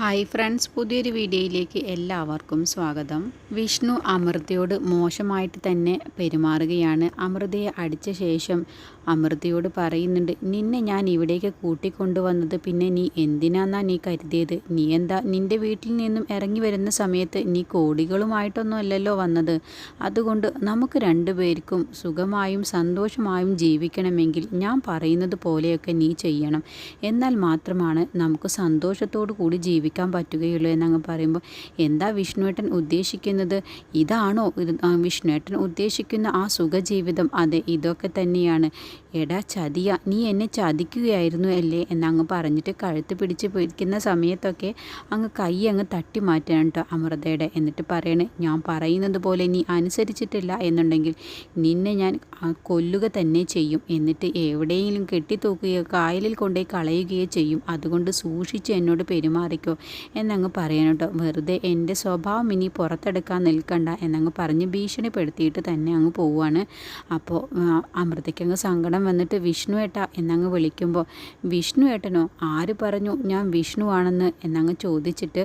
Hi friends പുതിയൊരു വീഡിയോയിലേക്ക് എല്ലാവർക്കും സ്വാഗതം. വിഷ്ണു അമൃതയോട് മോശമായിട്ട് തന്നെ പെരുമാറുകയാണ്. അമൃതയെ അടിച്ച ശേഷം അമൃതയോട് പറയുന്നുണ്ട് നിന്നെ ഞാൻ ഇവിടേക്ക് കൂട്ടിക്കൊണ്ടുവന്നത് പിന്നെ നീ എന്തിനാന്നാ നീ കരുതിയത്? നീ എന്താ നിന്റെ വീട്ടിൽ നിന്നും ഇറങ്ങി വരുന്ന സമയത്ത് നീ കോടികളുമായിട്ടൊന്നും അല്ലല്ലോ വന്നത്. അതുകൊണ്ട് നമുക്ക് രണ്ടുപേർക്കും സുഖമായും സന്തോഷമായും ജീവിക്കണമെങ്കിൽ ഞാൻ പറയുന്നത് പോലെയൊക്കെ നീ ചെയ്യണം. എന്നാൽ മാത്രമാണ് നമുക്ക് സന്തോഷത്തോടു കൂടി ജീവിക്കാൻ പറ്റുകയുള്ളൂ എന്നങ്ങ് പറയുമ്പോൾ എന്താ വിഷ്ണുവേട്ടൻ ഉദ്ദേശിക്കുന്നത്? ഇതാണോ? ഇത് വിഷ്ണുവേട്ടൻ ഉദ്ദേശിക്കുന്ന ആ സുഖജീവിതം. അതെ ഇതൊക്കെ തന്നെയാണ്. എടാ ചതിയ നീ എന്നെ ചതിക്കുകയായിരുന്നു അല്ലേ? എന്നങ്ങ് പറഞ്ഞിട്ട് കഴുത്ത് പിടിച്ച് പിടിക്കുന്ന സമയത്തൊക്കെ അങ്ങ് കൈ അങ്ങ് തട്ടി മാറ്റാണ് കേട്ടോ അമൃതയുടെ. എന്നിട്ട് പറയണേ ഞാൻ പറയുന്നത് പോലെ നീ അനുസരിച്ചിട്ടില്ല എന്നുണ്ടെങ്കിൽ നിന്നെ ഞാൻ കൊല്ലുക തന്നെ ചെയ്യും. എന്നിട്ട് എവിടെയെങ്കിലും കെട്ടിത്തൂക്കുകയോ കായലിൽ കൊണ്ടുപോയി കളയുകയോ ചെയ്യും. അതുകൊണ്ട് സൂക്ഷിച്ച് എന്നോട് പെരുമാറിക്കോ. എന്നങ്ങ് പറയണം കേട്ടോ. വെറുതെ എന്റെ സ്വഭാവം ഇനി പുറത്തെടുക്കാൻ നിൽക്കണ്ട എന്നങ്ങ് പറഞ്ഞ് ഭീഷണിപ്പെടുത്തിയിട്ട് തന്നെ അങ്ങ് പോവുകയാണ്. അപ്പോൾ അമൃതയ്ക്കങ്ങ് സങ്കടം വന്നിട്ട് വിഷ്ണു ഏട്ട എന്നങ്ങ് വിളിക്കുമ്പോൾ വിഷ്ണു ഏട്ടനോ ആര് പറഞ്ഞു ഞാൻ വിഷ്ണു ആണെന്ന്? എന്നങ്ങ് ചോദിച്ചിട്ട്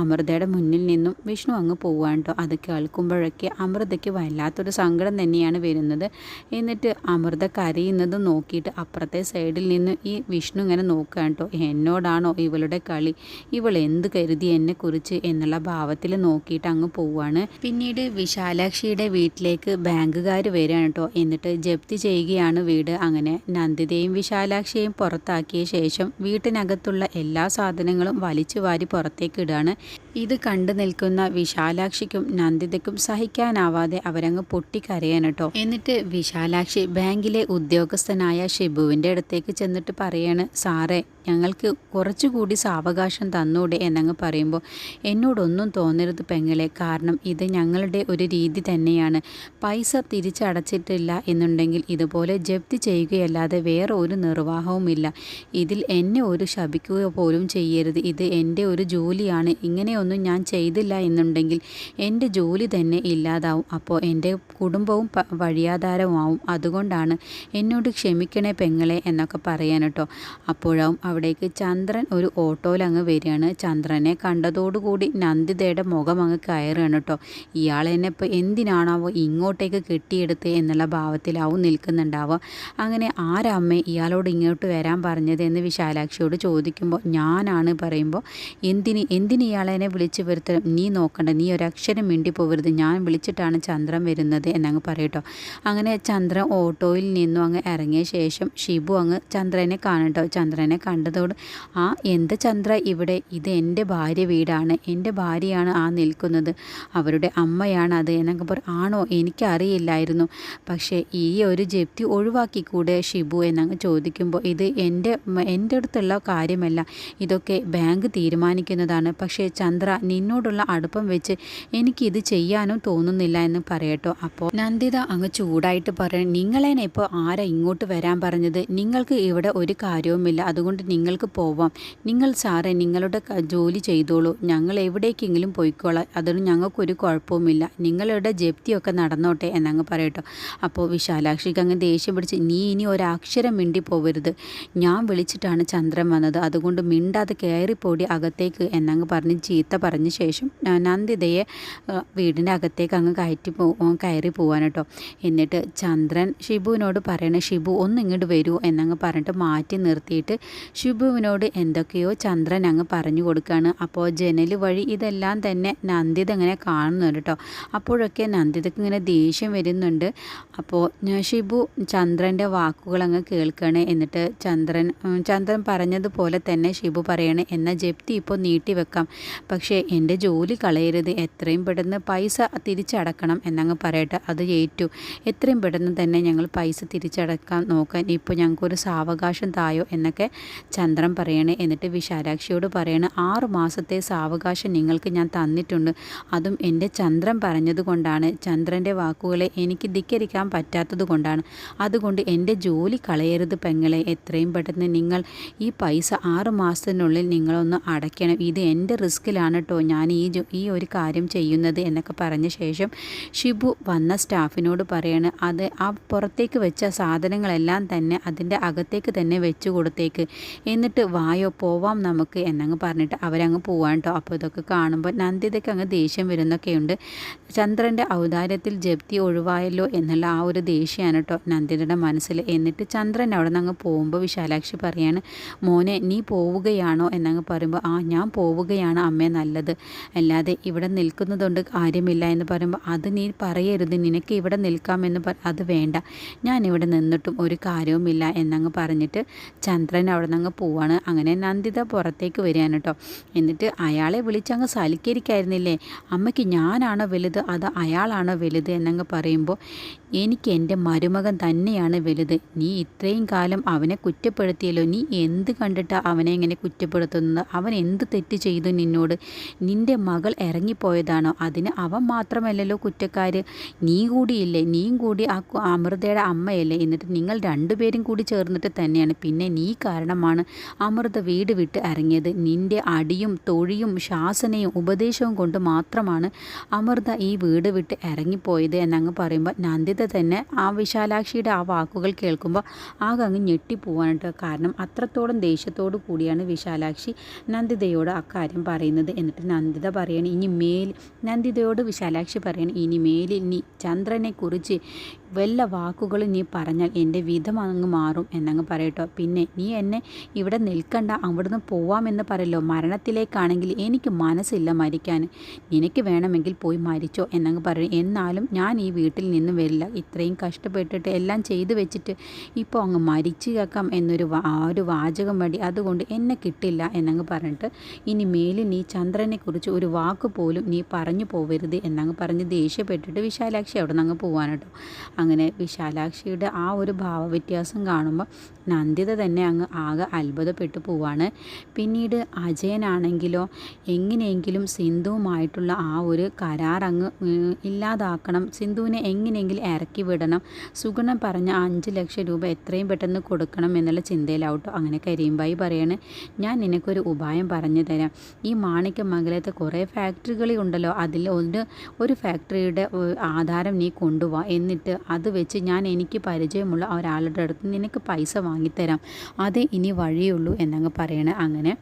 അമൃതയുടെ മുന്നിൽ നിന്നും വിഷ്ണു അങ്ങ് പോവാണ് കേട്ടോ. അത് കേൾക്കുമ്പോഴൊക്കെ അമൃതയ്ക്ക് വല്ലാത്തൊരു സങ്കടം തന്നെയാണ് വരുന്നത്. എന്നിട്ട് അമൃത കരയുന്നത് നോക്കിയിട്ട് അപ്പുറത്തെ സൈഡിൽ നിന്ന് ഈ വിഷ്ണു ഇങ്ങനെ നോക്കുകയാണ് കേട്ടോ. എന്നോടാണോ ഇവളുടെ കളി? ഇവൾ എന്ത് കരുതി എന്നെക്കുറിച്ച് എന്നുള്ള ഭാവത്തിൽ നോക്കിയിട്ട് അങ്ങ് പോവാണ്. പിന്നീട് വിശാലാക്ഷിയുടെ വീട്ടിലേക്ക് ബാങ്കുകാർ വരികയാണ് കേട്ടോ എന്നിട്ട് ജപ്തി ചെയ്യുകയാണ് വീട്. അങ്ങനെ നന്ദിതയും വിശാലാക്ഷിയെയും പുറത്താക്കിയ ശേഷം വീട്ടിനകത്തുള്ള എല്ലാ സാധനങ്ങളും വലിച്ചു വാരി പുറത്തേക്ക് ഇടുകയാണ് ഇത് കണ്ടു നിൽക്കുന്ന വിശാലാക്ഷിക്കും നന്ദിതയ്ക്കും സഹിക്കാനാവാതെ അവരങ്ങ് പൊട്ടിക്കരയാണ് കേട്ടോ എന്നിട്ട് വിശാലാക്ഷി ബാങ്കിലെ ഉദ്യോഗസ്ഥനായ ഷിബുവിന്റെ അടുത്തേക്ക് ചെന്നിട്ട് പറയാണ് സാറേ ഞങ്ങൾക്ക് കുറച്ചുകൂടി സാവകാശം തന്നൂടെ എന്നങ്ങ് പറയുമ്പോൾ എന്നോടൊന്നും തോന്നരുത് പെങ്ങളെ. കാരണം ഇത് ഞങ്ങളുടെ ഒരു രീതി തന്നെയാണ്. പൈസ തിരിച്ചടച്ചിട്ടില്ല എന്നുണ്ടെങ്കിൽ ഇതുപോലെ ജപ്തി ചെയ്യുകയല്ലാതെ വേറെ ഒരു നിർവാഹവുമില്ല. ഇതിൽ എന്നെ ഒരു ശപിക്കുക പോലും ചെയ്യരുത്. ഇത് എന്റെ ഒരു ജോലിയാണ്. ഇങ്ങനെയൊന്നും ഞാൻ ചെയ്തില്ല എന്നുണ്ടെങ്കിൽ എന്റെ ജോലി തന്നെ ഇല്ലാതാവും. അപ്പോൾ എന്റെ കുടുംബവും വഴിയാധാരമാവും അതുകൊണ്ടാണ് എന്നോട് ക്ഷമിക്കണേ പെങ്ങളെ എന്നൊക്കെ പറയാൻ കേട്ടോ. അപ്പോഴാവും അവിടേക്ക് ചന്ദ്രൻ ഒരു ഓട്ടോയിൽ അങ്ങ് വരികയാണ്. ചന്ദ്രനെ കണ്ടതോടുകൂടി നന്ദിതയുടെ മുഖം അങ്ങ് കയറുകയാണ് കേട്ടോ. ഇയാൾ എന്നെ ഇപ്പോൾ എന്തിനാണാവോ ഇങ്ങോട്ടേക്ക് കെട്ടിയെടുത്ത് എന്നുള്ള ഭാവത്തിലാവും നിൽക്കുന്നുണ്ടാവുക. അങ്ങനെ ആരമ്മ ഇയാളോട് ഇങ്ങോട്ട് വരാൻ പറഞ്ഞത് എന്ന് വിശാലാക്ഷിയോട് ചോദിക്കുമ്പോൾ ഞാനാണ് പറയുമ്പോൾ എന്തിന് എന്തിന് ഇയാളെന്നെ വിളിച്ചു വരുത്തണം? നീ നോക്കണ്ട നീ ഒരക്ഷരം മിണ്ടി പോകരുത് ഞാൻ വിളിച്ചിട്ടാണ് ചന്ദ്രൻ വരുന്നത് എന്നങ്ങ് പറയട്ടോ അങ്ങനെ ചന്ദ്രൻ ഓട്ടോയിൽ നിന്നും അങ്ങ് ഇറങ്ങിയ ശേഷം ഷിബു അങ്ങ് ചന്ദ്രനെ കാണട്ടോ ചന്ദ്രനെ കണ്ടതോട് ആ എന്ത് ചന്ദ്ര ഇവിടെ? ഇത് എന്റെ ഭാര്യ വീടാണ്. എന്റെ ഭാര്യയാണ് ആ നിൽക്കുന്നത്. അവരുടെ അമ്മയാണ് അത് എന്നൊക്കെ പറ ആണോ? എനിക്കറിയില്ലായിരുന്നു. പക്ഷേ ഈ ഒരു ജപ്തി ഒഴിവാക്കിക്കൂടെ ഷിബു? എന്നങ്ങ് ചോദിക്കുമ്പോൾ ഇത് എന്റെ എന്റെ അടുത്തുള്ള കാര്യമല്ല. ഇതൊക്കെ ബാങ്ക് തീരുമാനിക്കുന്നതാണ്. പക്ഷേ ചന്ദ്ര നിന്നോടുള്ള അടുപ്പം വെച്ച് എനിക്കിത് ചെയ്യാനും തോന്നുന്നില്ല എന്ന് പറയട്ടോ. അപ്പോൾ നന്ദിത അങ്ങ് ചൂടായിട്ട് പറയണം നിങ്ങളേനെ ഇപ്പോൾ ആരാ ഇങ്ങോട്ട് വരാൻ പറഞ്ഞത്? നിങ്ങൾക്ക് ഇവിടെ ഒരു കാര്യവുമില്ല. അതുകൊണ്ട് നിങ്ങൾക്ക് പോവാം. നിങ്ങൾ സാറേ നിങ്ങളുടെ ജോലി ചെയ്തോളൂ. ഞങ്ങൾ എവിടേക്കെങ്കിലും പോയിക്കോളാം. അതൊന്നും ഞങ്ങൾക്കൊരു കുഴപ്പവുമില്ല. നിങ്ങളുടെ ജപ്തിയൊക്കെ നടന്നോട്ടെ എന്നങ്ങ് പറയട്ടോ. അപ്പോൾ വിശാലാക്ഷിക്ക് അങ്ങ് ദേഷ്യം പിടിച്ച് നീ ഇനി ഒരക്ഷരം മിണ്ടി പോവരുത്. ഞാൻ വിളിച്ചിട്ടാണ് ചന്ദ്രൻ വന്നത്. അതുകൊണ്ട് മിണ്ടാതെ കയറിപ്പോടി അകത്തേക്ക് എന്നങ്ങ് പറഞ്ഞ് ചീത്ത പറഞ്ഞ ശേഷം നന്ദിതയെ വീടിന്റെ അകത്തേക്ക് അങ്ങ് കയറ്റി പോ കയറി പോവാൻ കേട്ടോ എന്നിട്ട് ചന്ദ്രൻ ഷിബുവിനോട് പറയണേ ഷിബു ഒന്ന് ഇങ്ങോട്ട് വരൂ എന്നങ്ങ് പറഞ്ഞിട്ട് മാറ്റി നിർത്തിയിട്ട് ഷിബുവിനോട് എന്തൊക്കെയോ ചന്ദ്രൻ അങ്ങ് പറഞ്ഞു കൊടുക്കുകയാണ് അപ്പോൾ ജനൽ വഴി ഇതെല്ലാം തന്നെ നന്ദിത ഇങ്ങനെ കാണുന്നുണ്ട് കേട്ടോ അപ്പോഴൊക്കെ നന്ദിതക്ക് ഇങ്ങനെ ദേഷ്യം വരുന്നുണ്ട്. അപ്പോൾ ശിബു ചന്ദ്രന്റെ വാക്കുകൾ അങ്ങ് കേൾക്കണേ എന്നിട്ട് ചന്ദ്രൻ ചന്ദ്രൻ പറഞ്ഞതുപോലെ തന്നെ ഷിബു പറയണേ എന്ന ജപ്തി ഇപ്പോൾ നീട്ടിവെക്കാം പക്ഷേ എന്റെ ജോലി കളയരുത്. എത്രയും പെട്ടെന്ന് പൈസ തിരിച്ചടക്കണം എന്നങ്ങ് പറയട്ടെ. അത് ഏറ്റു. എത്രയും പെട്ടെന്ന് തന്നെ ഞങ്ങൾ പൈസ തിരിച്ചടക്കാൻ നോക്കാൻ ഇപ്പോൾ ഞങ്ങൾക്കൊരു സാവകാശം തായോ? എന്നൊക്കെ ചന്ദ്രൻ പറയണേ എന്നിട്ട് വിശാലാക്ഷിയോട് പറയണേ ആറ് മാസത്തെ സാവകാശം നിങ്ങൾക്ക് ഞാൻ തന്നിട്ടുണ്ട്. അതും എന്റെ ചന്ദ്രൻ പറഞ്ഞതുകൊണ്ടാണ് ചന്ദ്രന്റെ വാക്കുകളെ എനിക്ക് ധിക്കരിക്കാൻ പറ്റാത്തത് കൊണ്ടാണ്. അതുകൊണ്ട് എന്റെ ജോലി കളയരുത് പെങ്ങളെ. എത്രയും പെട്ടെന്ന് നിങ്ങൾ ഈ പൈസ ആറ് മാസത്തിനുള്ളിൽ നിങ്ങളൊന്ന് അടയ്ക്കണം. ഇത് എന്റെ റിസ്ക്കിലാണ് കേട്ടോ ഞാൻ ഈ ഈ ഒരു കാര്യം ചെയ്യുന്നത് എന്നൊക്കെ പറഞ്ഞ ശേഷം ഷിബു വന്ന സ്റ്റാഫിനോട് പറയാണ് അത് ആ പുറത്തേക്ക് വെച്ച സാധനങ്ങളെല്ലാം തന്നെ അതിന്റെ അകത്തേക്ക് തന്നെ വെച്ചു കൊടുത്തേക്ക്. എന്നിട്ട് വായോ പോവാം നമുക്ക് എന്നങ്ങ് പറഞ്ഞിട്ട് അവരങ്ങ് പോവാൻ കേട്ടോ അപ്പോൾ ഇതൊക്കെ കാണുമ്പോൾ നന്ദിതയ്ക്ക് അങ്ങ് ദേഷ്യം വരുന്നൊക്കെയുണ്ട്. ചന്ദ്രന്റെ ഔദാര്യത്തിൽ ജപ്തി ഒഴിവായല്ലോ എന്നുള്ള ആ ഒരു ദേഷ്യമാണ് കേട്ടോ നന്ദിതയുടെ മനസ്സിൽ. എന്നിട്ട് ചന്ദ്രൻ അവിടെ നിന്ന് അങ്ങ് പോകുമ്പോൾ വിശാലാക്ഷി പറയാണ് മോനെ നീ പോവുകയാണോ? എന്നങ്ങ് പറയുമ്പോൾ ആ ഞാൻ പോവുകയാണ് അമ്മേ നല്ലത്. അല്ലാതെ ഇവിടെ നിൽക്കുന്നതുകൊണ്ട് കാര്യമില്ല എന്ന് പറയുമ്പോൾ അത് നീ പറയരുത്. നിനക്ക് ഇവിടെ നിൽക്കാമെന്ന് പറ അത് വേണ്ട. ഞാൻ ഇവിടെ നിന്നിട്ടും ഒരു കാര്യവുമില്ല എന്നങ്ങ് പറഞ്ഞിട്ട് ചന്ദ്രൻ അവിടെ നിന്ന് അങ്ങ് പോവാണ്. അങ്ങനെ നന്ദിത പുറത്തേക്ക് വരികയാണ് കേട്ടോ. എന്നിട്ട് അയാളെ വിളിച്ചങ്ങ് സലിക്കരിക്കായിരുന്നില്ലേ അമ്മയ്ക്ക് ഞാനാണോ വലുത്? അത് അയാളാണോ വലുത്? എന്നങ്ങ് പറയുമ്പോൾ എനിക്ക് എന്റെ മരുമകൻ തന്നെയാണ് വലുത്. നീ ഇത്രയും കാലം അവനെ കുറ്റപ്പെടുത്തിയല്ലോ. നീ എന്ത് കണ്ടിട്ടാണ് അവനെ ഇങ്ങനെ കുറ്റപ്പെടുത്തുന്നത്? അവൻ എന്ത് തെറ്റ് ചെയ്തു നിന്നോട്? നിന്റെ മകൾ ഇറങ്ങിപ്പോയതാണോ? അതിന് അവൻ മാത്രമല്ലല്ലോ കുറ്റക്കാർ നീ കൂടിയില്ലേ? നീയും കൂടി ആ അമൃതയുടെ അമ്മയല്ലേ? എന്നിട്ട് നിങ്ങൾ രണ്ടുപേരും കൂടി ചേർന്നിട്ട് തന്നെയാണ്. പിന്നെ നീ കാരണമാണ് അമൃത വീട് വിട്ട് ഇറങ്ങിയത്. നിന്റെ അടിയും തൊഴിയും ശാസനയും ഉപദേശവും കൊണ്ട് മാത്രമാണ് അമൃത ഈ വീട് വിട്ട് ഇറങ്ങിപ്പോയത് എന്നങ്ങ് പറയുമ്പോൾ നന്ദിത തന്നെ ആ വിശാലാക്ഷിയുടെ ആ വാക്കുകൾ കേൾക്കുമ്പോൾ ആകെ അങ്ങ് ഞെട്ടിപ്പോവാനായിട്ട് കാരണം അത്രത്തോളം ദേഷ്യത്തോട് കൂടിയാണ് വിശാലാക്ഷി നന്ദിതയോട് അക്കാര്യം പറയുന്നത് എന്നിട്ട് നന്ദിത പറയണം ഇനി മേൽ നന്ദിതയോട് വിശാലാക്ഷി പറയണം ഇനി മേലിൽ നീ ചന്ദ്രനെക്കുറിച്ച് വല്ല വാക്കുകളും നീ പറഞ്ഞാൽ എന്റെ വിധം അങ്ങ് മാറും എന്നങ്ങ് പറയട്ടോ. പിന്നെ നീ എന്നെ ഇവിടെ നിൽക്കണ്ട അവിടുന്ന് പോവാമെന്ന് പറയല്ലോ. മരണത്തിലേക്കാണെങ്കിൽ എനിക്ക് മനസ്സില്ല മരിക്കാൻ. നിനക്ക് വേണമെങ്കിൽ പോയി മരിച്ചോ എന്നങ്ങ് പറയും. എന്നാലും ഞാൻ ഈ വീട്ടിൽ നിന്ന് വരില്ല. ഇത്രയും കഷ്ടപ്പെട്ടിട്ട് എല്ലാം ചെയ്തു വെച്ചിട്ട് ഇപ്പോൾ അങ്ങ് മരിച്ചു കേൾക്കാം എന്നൊരു ഒരു വാചകം വേണ്ടി അതുകൊണ്ട് എന്നെ കിട്ടില്ല എന്നങ്ങ് പറഞ്ഞിട്ട് ഇനി മേലിൽ നീ ചന്ദ്രനെക്കുറിച്ച് ഒരു വാക്ക് പോലും നീ പറഞ്ഞു പോവരുത് എന്നങ്ങ് പറഞ്ഞ് ദേഷ്യപ്പെട്ടിട്ട് വിശാലാക്ഷി അവിടെ നിന്ന് അങ്ങ് പോവാൻ അങ്ങനെ വിശാലാക്ഷിയുടെ ആ ഒരു ഭാവവ്യത്യാസം കാണുമ്പോൾ നന്ദിത തന്നെ അങ്ങ് ആകെ അത്ഭുതപ്പെട്ടു പോവാണ്. പിന്നീട് അജയനാണെങ്കിലോ എങ്ങനെയെങ്കിലും സിന്ധുവുമായിട്ടുള്ള ആ ഒരു കരാർ അങ്ങ് ഇല്ലാതാക്കണം. സിന്ധുവിനെ എങ്ങനെയെങ്കിലും ഇറക്കി വിടണം. സുഗുണം പറഞ്ഞ അഞ്ച് ലക്ഷം രൂപ എത്രയും പെട്ടെന്ന് കൊടുക്കണം എന്നുള്ള ചിന്തയിലാവട്ടോ അങ്ങനെ കരീംബായി പറയാണ്. ഞാൻ നിനക്കൊരു ഉപായം പറഞ്ഞു തരാം. ഈ മാണിക്യമംഗലത്തെ കുറേ ഫാക്ടറികളുണ്ടല്ലോ അതിൽ ഒന്ന് ഒരു ഫാക്ടറിയുടെ ആധാരം നീ കൊണ്ടുപോവാ എന്നിട്ട് അത് വെച്ച് ഞാൻ എനിക്ക് പരിചയമുള്ള ഒരാളുടെ അടുത്ത് നിനക്ക് പൈസ വാങ്ങിത്തരാം. അതേ ഇനി വഴിയുള്ളൂ എന്നങ്ങ് പറയണേ. അങ്ങനെ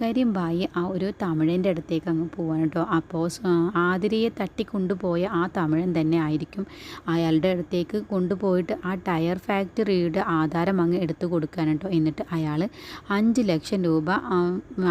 കരിമ്പായി ആ ഒരു തമിഴന്റെ അടുത്തേക്ക് അങ്ങ് പോവാണ് കേട്ടോ. അപ്പോൾ ആതിരയെ തട്ടിക്കൊണ്ടുപോയ ആ തമിഴൻ തന്നെ ആയിരിക്കും അയാളുടെ അടുത്തേക്ക് കൊണ്ടുപോയിട്ട് ആ ടയർ ഫാക്ടറിയുടെ ആധാരം അങ്ങ് എടുത്തു കൊടുക്കാൻ കേട്ടോ. എന്നിട്ട് അയാൾ അഞ്ച് ലക്ഷം രൂപ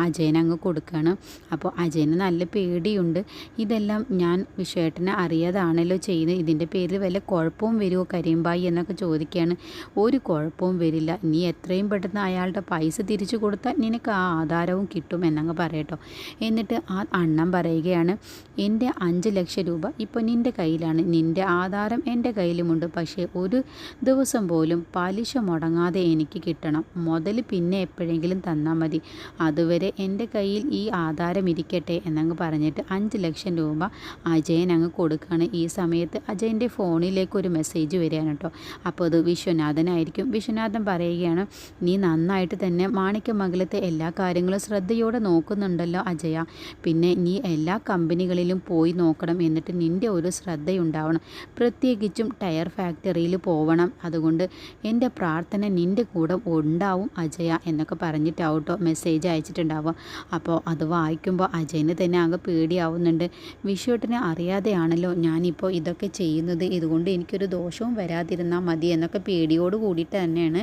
അജയന് അങ്ങ് കൊടുക്കുകയാണ് അപ്പോൾ അജയന് നല്ല പേടിയുണ്ട്. ഇതെല്ലാം ഞാൻ വിഷേട്ടനെ അറിയാതാണല്ലോ ചെയ്യുന്നത് ഇതിന്റെ പേരിൽ വല്ല കുഴപ്പവും വരുമോ കരീംബായി എന്നൊക്കെ ചോദിക്കുകയാണ്. ഒരു കുഴപ്പവും വരില്ല. നീ എത്രയും പെട്ടെന്ന് അയാളുടെ പൈസ തിരിച്ചു കൊടുത്താൽ നിനക്ക് ആ ആധാരവും കിട്ടും എന്നങ്ങ് പറയട്ടോ. എന്നിട്ട് ആ അണ്ണൻ പറയുകയാണ് എന്റെ അഞ്ച് ലക്ഷം രൂപ ഇപ്പോൾ നിന്റെ കയ്യിലാണ്. നിന്റെ ആധാരം എന്റെ കയ്യിലുമുണ്ട്. പക്ഷേ ഒരു ദിവസം പോലും പലിശ മുടങ്ങാതെ എനിക്ക് കിട്ടണം. മുതൽ പിന്നെ എപ്പോഴെങ്കിലും തന്നാൽ മതി. അതുവരെ എന്റെ കയ്യിൽ ഈ ആധാരം ഇരിക്കട്ടെ എന്നങ്ങ് പറഞ്ഞിട്ട് അഞ്ച് ലക്ഷം രൂപ അജയൻ അങ്ങ് കൊടുക്കുകയാണ്. ഈ സമയത്ത് അജയന്റെ ഫോണിലേക്ക് ഒരു മെസ്സേജ് വരികയാണ് കേട്ടോ അപ്പോൾ അത് വിശ്വനാഥനായിരിക്കും. വിശ്വനാഥൻ പറയുകയാണ് നീ നന്നായിട്ട് തന്നെ മാണിക്യമംഗലത്തെ എല്ലാ കാര്യങ്ങളും ശ്രദ്ധയോടെ നോക്കുന്നുണ്ടല്ലോ അജയ. പിന്നെ നീ എല്ലാ കമ്പനികളിലും പോയി നോക്കണം എന്നിട്ട് നിന്റെ ഒരു ശ്രദ്ധയുണ്ടാവണം. പ്രത്യേകിച്ചും ടയർ ഫാക്ടറിയിൽ പോവണം. അതുകൊണ്ട് എന്റെ പ്രാർത്ഥന നിന്റെ കൂടെ ഉണ്ടാവും അജയ എന്നൊക്കെ പറഞ്ഞിട്ടാവട്ടോ മെസ്സേജ് അയച്ചിട്ടുണ്ടാവുക. അപ്പോൾ അത് വായിക്കുമ്പോൾ അജയന് തന്നെ ആകെ പേടിയാവുന്നുണ്ട്. വിഷുവേട്ടനെ അറിയാതെയാണല്ലോ ഞാനിപ്പോൾ ഇതൊക്കെ ചെയ്യുന്നത്. ഇതുകൊണ്ട് എനിക്കൊരു ദോഷവും വരാതിരുന്നാൽ മതി എന്നൊക്കെ പേടിയോട് കൂടിയിട്ട് തന്നെയാണ്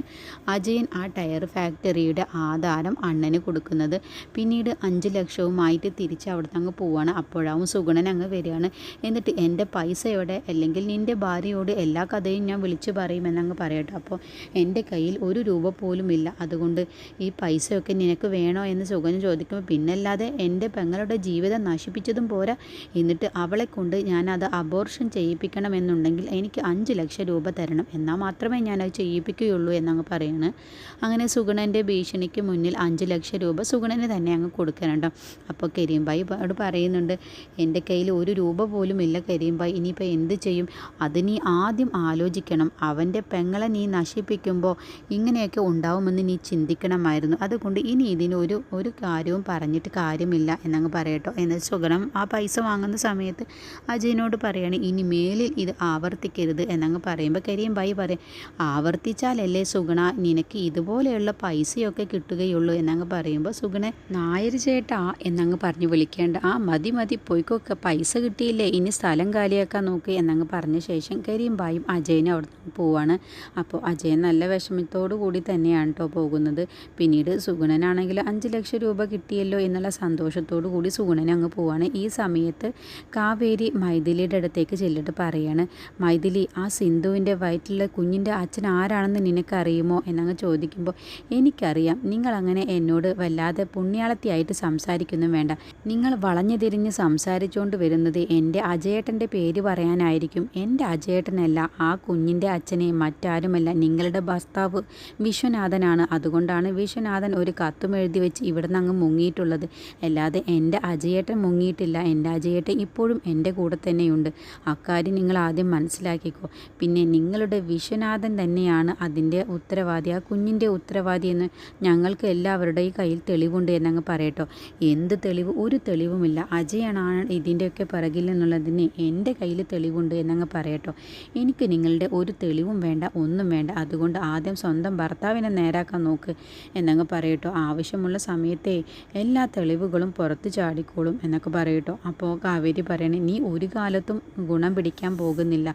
അജയൻ ആ ടയർ ഫാക്ടറിയുടെ ആധാരം അണ്ണന് കൊടുക്കുന്നത്. പിന്നീട് അഞ്ച് ലക്ഷവുമായിട്ട് തിരിച്ച് അവിടുത്തെ അങ്ങ് പോവാണ്. അപ്പോഴാവും സുഗുണൻ അങ്ങ് വരികയാണ്. എന്നിട്ട് എന്റെ പൈസ എവിടെ? അല്ലെങ്കിൽ നിന്റെ ഭാര്യയോട് എല്ലാ കഥയും ഞാൻ വിളിച്ചു പറയുമെന്നങ്ങ് പറയട്ടെ. അപ്പോൾ എന്റെ കയ്യിൽ ഒരു രൂപ പോലും ഇല്ല. അതുകൊണ്ട് ഈ പൈസയൊക്കെ നിനക്ക് വേണോ എന്ന് സുഗൻ ചോദിക്കുമ്പോൾ പിന്നല്ലാതെ എന്റെ പെങ്ങളുടെ ജീവിതം നശിപ്പിച്ചതും പോരാ. എന്നിട്ട് അവളെ കൊണ്ട് ഞാനത് അബോർഷൻ ചെയ്യിപ്പിക്കണമെന്നുണ്ടെങ്കിൽ എനിക്ക് അഞ്ച് ലക്ഷം രൂപ തരണം. എന്നാൽ മാത്രമേ ഞാനത് ചെയ്യിപ്പിക്കുകയുള്ളൂ എന്നങ്ങ് പറയുന്നത് അങ്ങനെ സുഗണന്റെ ഭീഷണിക്ക് മുന്നിൽ അഞ്ച് ലക്ഷം രൂപ സുഗണന് തന്നെ അങ്ങ് കൊടുക്കാനുണ്ടോ അപ്പോൾ കരീംബായി അവിടെ പറയുന്നുണ്ട് എന്റെ കയ്യിൽ ഒരു രൂപ പോലും ഇല്ല കരീംബായി. ഇനിയിപ്പോൾ എന്ത് ചെയ്യും? അത് നീ ആദ്യം ആലോചിക്കണം. അവന്റെ പെങ്ങളെ നീ നശിപ്പിക്കുമ്പോൾ ഇങ്ങനെയൊക്കെ ഉണ്ടാവുമെന്ന് നീ ചിന്തിക്കണമായിരുന്നു. അതുകൊണ്ട് ഇനി ഇതിന് ഒരു ഒരു കാര്യവും പറഞ്ഞിട്ട് കാര്യമില്ല എന്നങ്ങ് പറയട്ടോ. എന്ന് സുഗണം ആ പൈസ വാങ്ങുന്ന സമയത്ത് അജയനോട് പറയാണ് ഇനി മേലിൽ ഇത് ആവർത്തിക്കരുത്. എന്നങ്ങ് പറയുമ്പോൾ കരിയും ബായി പറയും ആവർത്തിച്ചാലല്ലേ സുഗുണ നിനക്ക് ഇതുപോലെയുള്ള പൈസയൊക്കെ കിട്ടുകയുള്ളൂ എന്നങ്ങ് പറയുമ്പോൾ സുഗുണ നായർ ചേട്ടാ എന്നങ്ങ് പറഞ്ഞു വിളിക്കേണ്ട ആ മതി മതി പോയിക്കൊക്കെ പൈസ കിട്ടിയില്ലേ ഇനി സ്ഥലം കാലിയാക്കാൻ നോക്ക് എന്നങ്ങ് പറഞ്ഞ ശേഷം കരിയും ബായും അജയനും അവിടെ പോവാണ്. അപ്പോൾ അജയൻ നല്ല വിഷമത്തോടു കൂടി തന്നെയാണ് കേട്ടോ പോകുന്നത്. പിന്നീട് സുഗുണനാണെങ്കിൽ അഞ്ച് ലക്ഷം രൂപ കിട്ടിയല്ലോ എന്നുള്ള സന്തോഷത്തോടു കൂടി സുഗുണൻ അങ്ങ് പോവാണ്. ഈ സമയത്ത് കാവേരി മൈഥിലിയുടെ അടുത്തേക്ക് ചെല്ലിട്ട് പറയാണ് മൈഥിലി ആ സിന്ധുവിന്റെ വയറ്റിലെ കുഞ്ഞിന്റെ അച്ഛൻ ആരാണെന്ന് നിനക്കറിയുമോ? എന്നങ്ങ് ചോദിക്കുമ്പോൾ എനിക്കറിയാം. നിങ്ങളങ്ങനെ എന്നോട് വല്ലാതെ പുണ്യാളത്തിയായിട്ട് സംസാരിക്കുന്നു വേണ്ട. നിങ്ങൾ വളഞ്ഞു തിരിഞ്ഞ് സംസാരിച്ചുകൊണ്ട് വരുന്നത് എന്റെ അജയേട്ടന്റെ പേര് പറയാനായിരിക്കും. എന്റെ അജയേട്ടനല്ല ആ കുഞ്ഞിന്റെ അച്ഛനെ. മറ്റാരുമല്ല. നിങ്ങളുടെ ഭർത്താവ് വിശ്വനാഥനാണ്. അതുകൊണ്ടാണ് വിശ്വനാഥൻ ഒരു കത്തും എഴുതി വെച്ച് ഇവിടുന്ന് അങ്ങ് മുങ്ങിയിട്ടുള്ളത്. അല്ലാതെ എന്റെ അജയേട്ടൻ മുങ്ങിയിട്ടില്ല. എന്റെ അജയേട്ടൻ ഇപ്പോഴും എന്റെ കൂടെ തന്നെയുണ്ട്. അക്കാര്യം നിങ്ങൾ ആദ്യം മനസ്സിലാക്കിക്കോ. പിന്നെ നിങ്ങളുടെ വിശ്വനാഥൻ തന്നെയാണ് അതിന്റെ ഉത്തരവാദി. ആ കുഞ്ഞിന്റെ ഉത്തരവാദി എന്ന് ഞങ്ങൾക്ക് എല്ലാവരുടെയും കയ്യിൽ തെളിവുണ്ട് എന്നങ്ങ് പറയട്ടോ. എന്ത് തെളിവ്? ഒരു തെളിവുമില്ല. അജയനാണ് ഇതിന്റെയൊക്കെ പിറകിൽ എന്നുള്ളതിന് എന്റെ കയ്യിൽ തെളിവുണ്ട് എന്നങ്ങ് പറയട്ടോ. എനിക്ക് നിങ്ങളുടെ ഒരു തെളിവും വേണ്ട ഒന്നും വേണ്ട. അതുകൊണ്ട് ആദ്യം സ്വന്തം ഭർത്താവിനെ നേരാക്കാൻ നോക്ക് എന്നങ്ങ് പറയട്ടോ. ആവശ്യമുള്ള സമയത്തെ എല്ലാ തെളിവുകളും പുറത്ത് ചാടിക്കോളും എന്നൊക്കെ പറയട്ടോ. അപ്പോൾ കാവേരി പറയണേ നീ ഒരു കാലത്തും ഗുണം പിടിക്കാൻ പോകുന്നില്ല.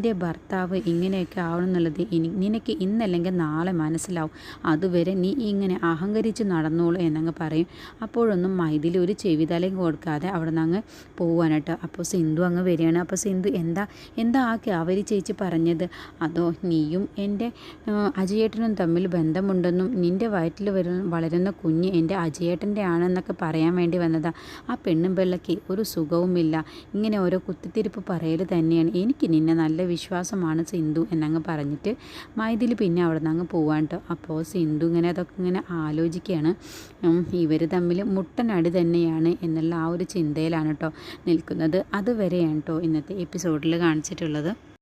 നിന്റെ ഭർത്താവ് ഇങ്ങനെയൊക്കെ ആവണമെന്നുള്ളത് ഇനി നിനക്ക് ഇന്നല്ലെങ്കിൽ നാളെ മനസ്സിലാവും. അതുവരെ നീ ഇങ്ങനെ അഹങ്കരിച്ച് നടന്നോളൂ എന്നങ്ങ് പറയും. അപ്പോഴൊന്നും മൈതിൽ ഒരു ചെവിതലയും കൊടുക്കാതെ അവിടെ നിന്ന് അങ്ങ് പോവാനായിട്ട് അപ്പോൾ സിന്ധു അങ്ങ് വരികയാണ്. അപ്പോൾ സിന്ധു എന്താ എന്താ ആ കാവരി ചേച്ചി പറഞ്ഞത്? അതോ നീയും എന്റെ അജയേട്ടനും തമ്മിൽ ബന്ധമുണ്ടെന്നും നിന്റെ വയറ്റിൽ വരുന്ന വളരുന്ന കുഞ്ഞ് എന്റെ അജയേട്ടന്റെ ആണെന്നൊക്കെ പറയാൻ വേണ്ടി വന്നതാ. ആ പെണ്ണും പിള്ളയ്ക്ക് ഒരു സുഖവുമില്ല. ഇങ്ങനെ ഓരോ കുത്തിത്തിരിപ്പ് പറയൽ തന്നെയാണ്. എനിക്ക് നിന്നെ നല്ല വിശ്വാസമാണ് സിന്ധു എന്നങ്ങ് പറഞ്ഞിട്ട് മൈതിൽ പിന്നെ അവിടെ നിന്ന് അങ്ങ് പോവാൻ കേട്ടോ അപ്പോൾ സിന്ധു ഇങ്ങനെ അതൊക്കെ ഇങ്ങനെ ആലോചിക്കുകയാണ്. ഇവർ തമ്മിൽ മുട്ടനടി തന്നെയാണ് എന്നുള്ള ആ ഒരു ചിന്തയിലാണ് കേട്ടോ നിൽക്കുന്നത്. അതുവരെയാണ് കേട്ടോ ഇന്നത്തെ എപ്പിസോഡിൽ കാണിച്ചിട്ടുള്ളത്.